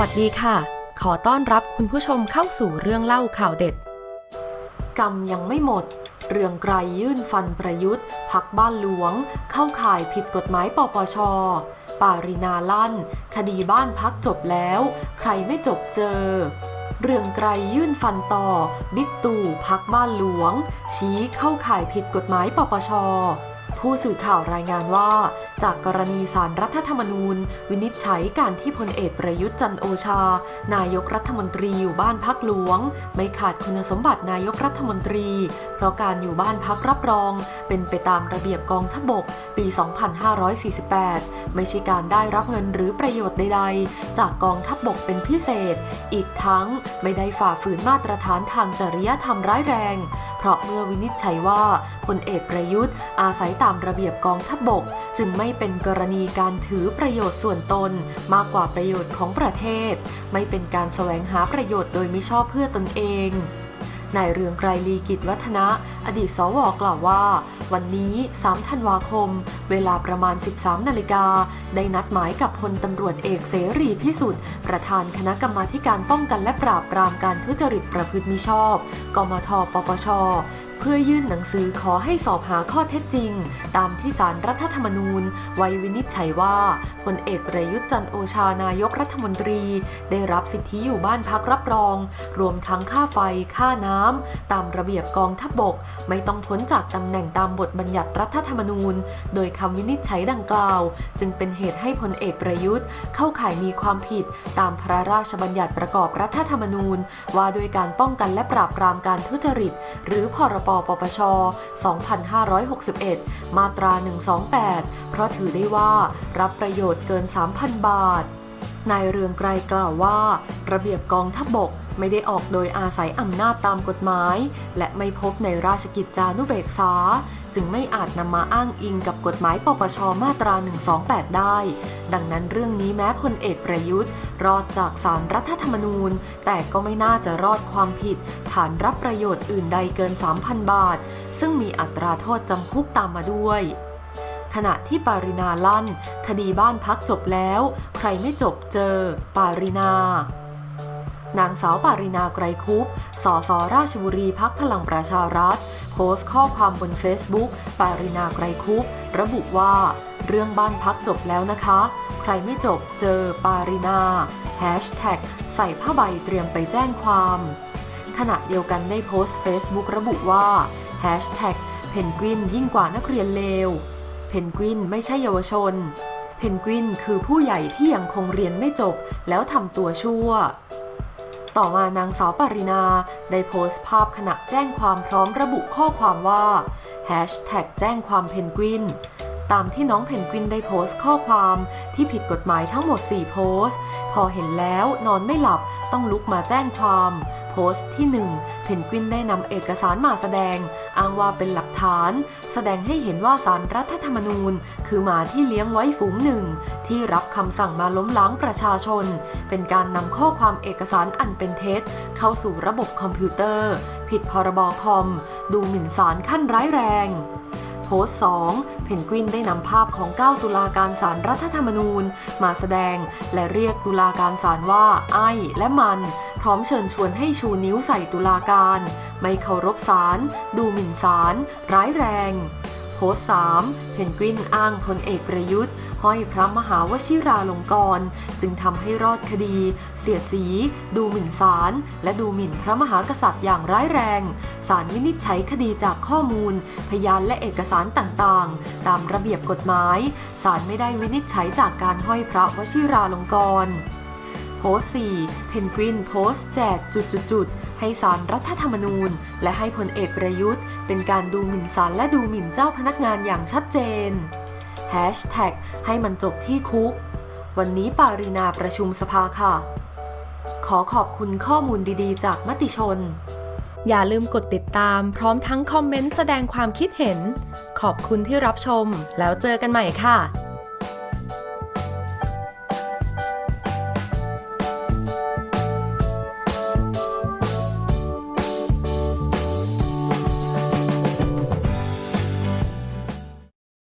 วัสดีค่ะ ขอต้อนรับคุณผู้ชมเข้าสู่เรื่องเล่าข่าวเด็ด กรรมยังไม่หมด เรืองไกรยื่นฟันประยุทธ์ พักบ้านหลวง เข้าข่ายผิดกฎหมายปปช ปารินาลั่น คดีบ้านพักจบแล้ว ใครไม่จบเจอ เรืองไกรยื่นฟันต่อ บิ๊กตู่พักบ้านหลวง ชี้เข้าข่ายผิดกฎหมายปปช ผู้สื่อข่าวรายงานว่า จากกรณีสารรัฐธรรมนูญ วินิจฉัยการที่พลเอกประยุทธ์จันโอชา นายกรัฐมนตรีอยู่บ้านพักหลวง ไม่ขาดคุณสมบัตินายกรัฐมนตรี เพราะการอยู่บ้านพักรับรอง เป็นไปตามระเบียบกองทพบก ปี 2548 ไม่ใช่การได้รับเงินหรือประโยชน์ใดๆ จากกองทัพบบกเป็นพิเศษ อีกทั้งไม่ได้ฝ่าฝืนมาตรฐานทางจริยธรรมร้ายแรง เพราะเมื่อวินิจฉัยว่าพลเอกประยุทธ์อาศัยตามระเบียบกองทัพบบก จึงไม่เป็นกรณีการถือประโยชน์ส่วนตน มากกว่าประโยชน์ของประเทศ ไม่เป็นการแสวงหาประโยชน์โดยมิชอบเพื่อตนเองนายเรืองไกรลีกิจวัฒนะ อดีตสวกล่าวว่า วันนี้ 3 ธันวาคม เวลาประมาณ 13 นาฬิกา ได้นัดหมายกับพลตำรวจเอกเสรีพิสุทธิ์ ประธานคณะกรรมาการป้องกันและปราบปรามการทุจริตประพฤติมิชอบ กมทปปช เพื่อยื่นหนังสือขอให้สอบหาข้อเท็จจริง ตามที่สารรัฐธรรมนูญ ไว้วินิจฉัยว่าพลเอกประยุทธ์จันโอชานายกรัฐมนตรี ได้รับสิทธิอยู่บ้านพักรับรอง รวมทั้งค่าไฟค่าน้ำตามระเบียบกองทัพบบก ไม่ต้องพ้นจากตำแหน่งตามบทบัญญัติรัฐธรรมนูญ โดยคำวินิจฉัยดังกล่าว จึงเป็นเหตุให้พลเอกประยุทธ์ เข้าข่ายมีความผิด ตามพระราชบัญญัติประกอบรัฐธรรมนูญ ว่าด้วยการป้องกันและปราบปรามการทุจริต หรือพรบปปช 2561 มาตรา 128 เพราะถือได้ว่ารับประโยชน์เกิน 3,000 บาท นายเรืองไกรกล่าวว่า ระเบียบกองทัพบบก ไม่ได้ออกโดยอาศัยอำนาจตามกฎหมาย และไม่พบในราชกิจจานุเบกษา จึงไม่อาจนำมาอ้างอิงกับกฎหมายปปชมาตรา 128 ได้ ดังนั้นเรื่องนี้แม้พลเอกประยุทธ์ รอดจากสารรัฐธรรมนูญ แต่ก็ไม่น่าจะรอดความผิด ฐานรับประโยชน์อื่นใดเกิน 3,000 บาท ซึ่งมีอัตราโทษจำคุกตามมาด้วยขณะที่ปารินาลั่น คดีบ้านพักจบแล้ว ใครไม่จบเจอ ปารินา นางสาวปารินาไกรคุปสสราชบุรีพักพลังประชารัฐ โพสต์ข้อความบน Facebook ปารินาไกรคุประบุว่า เรื่องบ้านพักจบแล้วนะคะ ใครไม่จบเจอปารินาแฮชแท็กใส่ผ้าใบเตรียมไปแจ้งความ ขณะเดียวกันได้โพสต์ Facebook ระบุว่าแฮชแท็กเพนกวินยิ่งกว่านักเรียนเลว เพนกวินไม่ใช่เยาวชน เพนกวินคือผู้ใหญ่ที่ยังคงเรียนไม่จบแล้วทำตัวชั่ว ต่อมานางสาวปรินาได้โพสต์ภาพขณะแจ้งความพร้อมระบุข้อความว่าแฮชแท็กแจ้งความเพนกวิน ตามที่น้องเพนกวินได้โพสต์ข้อความที่ผิดกฎหมายทั้งหมด 4 โพสต์ พอเห็นแล้วนอนไม่หลับต้องลุกมาแจ้งความ โพสต์ที่ 1 เพนกวินได้นำเอกสารมาแสดง อ้างว่าเป็นหลักฐาน แสดงให้เห็นว่าสารรัฐธรรมนูญ คือหมาที่เลี้ยงไว้ฝูงหนึ่ง ที่รับคำสั่งมาล้มล้างประชาชน เป็นการนำข้อความเอกสารอันเป็นเท็จ เข้าสู่ระบบคอมพิวเตอร์ ผิดพรบคอม ดูหมิ่นศาลขั้นร้ายแรง พสต์2เพนกวินได้นำภาพของ 9 ตุลาการศาลรรัฐธรรมนูญ มาแสดง และเรียกตุลาการศาลว่าไอ้และมัน พร้อมเชิญชวนให้ชูนิ้วใส่ตุลาการ ไม่เคารพศาลดูหมิ่นศาลร้ายแรง พสต์3เพนกวินอ้างพลเอกประยุทธ์ ห้อยพระมหาวชิราลงกรณ์จึงทำให้รอดคดี เสียสี ดูหมิ่นศาลและดูหมิ่นพระมหากษัตริย์อย่างร้ายแรงศาลวินิจฉัยคดีจากข้อมูล พยานและเอกสารต่างๆ ตามระเบียบกฎหมายศาลไม่ได้วินิจฉัยจากการห้อยพระวชิราลงกรณ์ โพสต์4เพนกวินโพสต์แจกจุดๆๆให้สารรัฐธรรมนูญ และให้พลเอกประยุทธ์ เป็นการดูหมิ่นศาลและดูหมิ่นเจ้าพนักงานอย่างชัดเจนแฮชแท็กให้มันจบที่คุก วันนี้ปารีนาประชุมสภาค่ะ ขอขอบคุณข้อมูลดีๆ จากมติชน อย่าลืมกดติดตามพร้อมทั้งคอมเมนต์แสดงความคิดเห็น ขอบคุณที่รับชมแล้วเจอกันใหม่ค่ะ